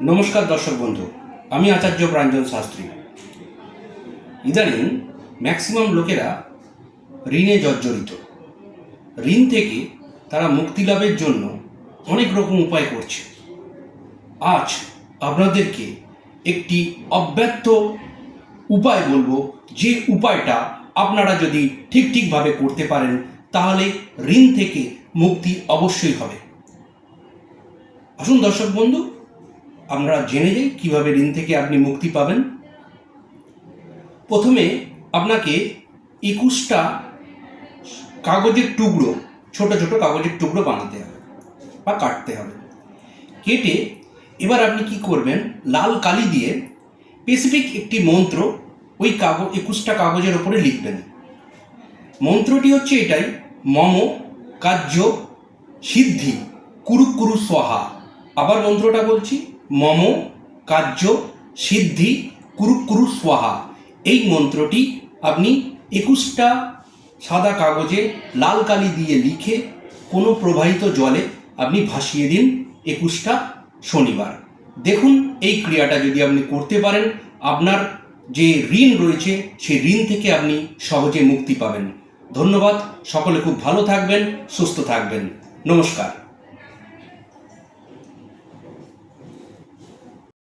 নমস্কার দর্শক বন্ধু, আমি আচার্য প্রাঞ্জন শাস্ত্রী। ইদানিং ম্যাক্সিমাম লোকেরা ঋণে জর্জরিত। ঋণ থেকে তারা মুক্তি লাভের জন্য অনেক রকম উপায় করছে। আজ আপনাদেরকে একটি অব্যর্থ উপায় বলব, যে উপায়টা আপনারা যদি ঠিক ঠিকভাবে করতে পারেন, তাহলে ঋণ থেকে মুক্তি অবশ্যই হবে। আসুন দর্শক বন্ধু আমরা জেনে যাই কীভাবে ঋণ থেকে আপনি মুক্তি পাবেন। প্রথমে আপনাকে একুশটা কাগজের টুকরো, ছোট ছোট কাগজের টুকরো বানাতে হবে বা কাটতে হবে। কেটে এবার আপনি কি করবেন, লাল কালি দিয়ে স্পেসিফিক একটি মন্ত্র ওই কাগজ, একুশটা কাগজের ওপরে লিখবেন। মন্ত্রটি হচ্ছে এটাই, মম কার্য সিদ্ধি কুরু কুরু স্বাহা। আবার মন্ত্রটা বলছি। মম কার্য সিদ্ধি কুরু কুরু স্বাহা। এই মন্ত্রটি আপনি একুশটা সাদা কাগজে লাল কালি দিয়ে লিখে কোনো প্রবাহিত জলে আপনি ভাসিয়ে দিন একুশটা শনিবার। দেখুন, এই ক্রিয়াটা যদি আপনি করতে পারেন, আপনার যে ঋণ রয়েছে সেই ঋণ থেকে আপনি সহজে মুক্তি পাবেন। ধন্যবাদ, সকলে খুব ভালো থাকবেন, সুস্থ থাকবেন। নমস্কার।